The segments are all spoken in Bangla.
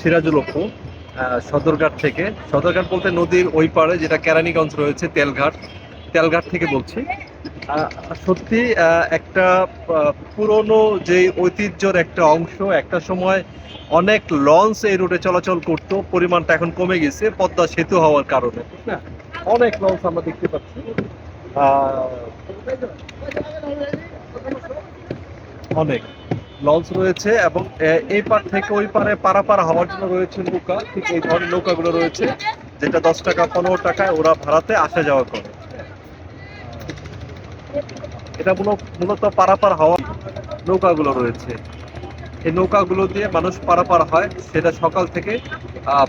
সিরাজুল অপু সদরঘাট থেকে। সদরঘাট বলতে নদীর ওই পাড়ে যেটা কেরানীগঞ্জ রয়েছে, তেলঘাট। তেলঘাট থেকে বলছি। সত্যি একটা পুরনো যে ঐতিহ্যর একটা অংশ, একটা সময় অনেক লঞ্চ এই রুটে চলাচল করতো, পরিমাণটা এখন কমে গেছে, পদ্মা সেতু হওয়ার কারণে অনেক লঞ্চ আমরা দেখতে পাচ্ছি। অনেক। লঞ্চ রয়েছে এবং এই পার থেকে ওই পারে পারাপার হওয়ার জন্য রয়েছে নৌকা। ঠিক এই ধরনের নৌকাগুলো রয়েছে, যেটা দশ টাকা, পনেরো টাকায় ওরা ভাড়াতে আসা যাওয়া করে। এটা মূল- মূলত পারাপার হওয়া নৌকাগুলো রয়েছে। এই নৌকাগুলো দিয়ে মানুষ পারাপার হয়, সেটা সকাল থেকে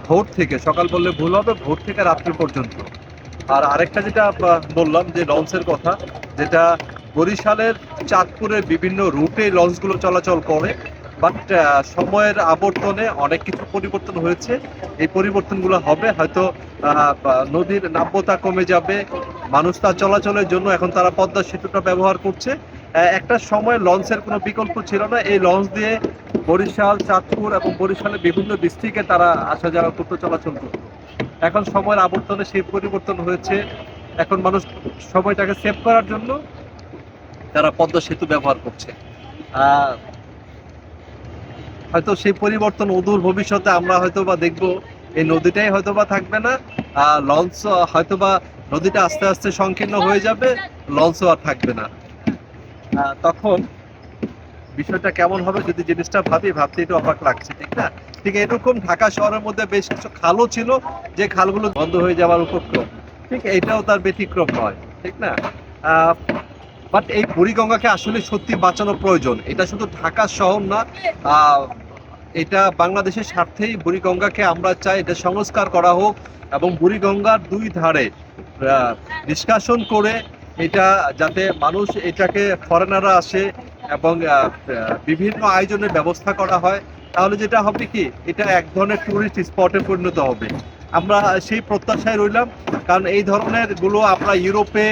ভোর থেকে। সকাল বললে ভুল হবে, ভোর থেকে রাত্রি পর্যন্ত। আর আরেকটা যেটা বললাম যে লঞ্চের কথা, যেটা বরিশালের চাঁদপুরের বিভিন্ন রুটে লঞ্চগুলো চলাচল করে বাট সময়ের আবর্তনে অনেক কিছু পরিবর্তন হয়েছে। এই পরিবর্তনগুলো হবে, হয়তো নদীর নাব্যতা কমে যাবে, মানুষ তার চলাচলের জন্য এখন তারা পদ্মা সেতুটা ব্যবহার করছে। একটা সময় লঞ্চের কোনো বিকল্প ছিল না। এই লঞ্চ দিয়ে বরিশাল, চাঁদপুর এবং বরিশালের বিভিন্ন ডিস্ট্রিক্টে তারা আসা যাওয়া করতে, চলাচল করতো। এখন সময়ের আবর্তনে সেই পরিবর্তন হয়েছে। এখন মানুষ সময়টাকে সেভ করার জন্য তারা পদ্মা সেতু ব্যবহার করছে। হয়তো সেই পরিবর্তন অদূর ভবিষ্যতে আমরা হয়তো বা দেখব। এই নদীটাই হয়তো বা থাকবে না। লঞ্চ হয়তো বা নদীটা আস্তে আস্তে সংকীর্ণ হয়ে যাবে, লঞ্চও আর থাকবে না। তখন বিষয়টা কেমন হবে যদি জিনিসটা ভাবি, ভাবতে একটু অবাক লাগছে, ঠিক না? ঠিক এরকম ঢাকা শহরের মধ্যে বেশ কিছু খালও ছিল, যে খালগুলো বন্ধ হয়ে যাওয়ার উপক্রম। ঠিক এটাও তার ব্যতিক্রম নয়, ঠিক না? বাট এই বুড়িগঙ্গাকে আসলে সত্যি বাঁচানো প্রয়োজন। এটা শুধু ঢাকা শহর না এটা বাংলাদেশের স্বার্থেই বুড়িগঙ্গাকে আমরা চাই, এটা সংস্কার করা হোক এবং বুড়িগঙ্গার দুই ধারে নিষ্কাশন করে এটা যাতে মানুষ এটাকে ফরেনাররা আসে এবং বিভিন্ন আয়োজনের ব্যবস্থা করা হয়। তাহলে যেটা হবে কি, এটা এক ধরনের টুরিস্ট স্পটে পরিণত হবে। আমরা সেই প্রত্যাশায় রইলাম, কারণ এই ধরনেরগুলো আমরা ইউরোপে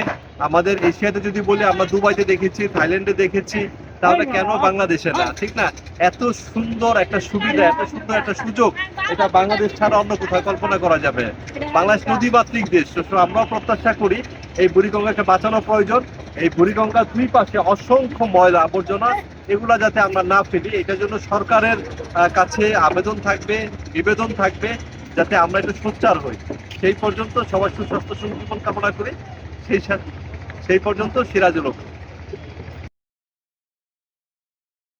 আমাদের এশিয়াতে যদি বলি, আমরা দুবাইতে দেখেছি, থাইল্যান্ডে দেখেছি, তাহলে কেন বাংলাদেশে না? ঠিক না? এত সুন্দর একটা সুবিধা, এত সুন্দর একটা সুযোগ, এটা বাংলাদেশ ছাড়া অন্য কোথাও কল্পনা করা যাবে। বাংলাদেশ নদীমাতৃক দেশ আমরাও প্রত্যাশা করি, এই বুড়িগঙ্গাকে বাঁচানো প্রয়োজন। এই বুড়িগঙ্গার দুই পাশে অসংখ্য ময়লা আবর্জনা, এগুলা যাতে আমরা না ফেলি, এটার জন্য সরকারের কাছে আবেদন থাকবে, নিবেদন থাকবে, যাতে আমরা একটু সোচ্চার হই। সেই পর্যন্ত সবাই সুস্বাস্থ্য সুজীবন কামনা করি। সেই সাথে সেই পর্যন্ত সিরাজুল হক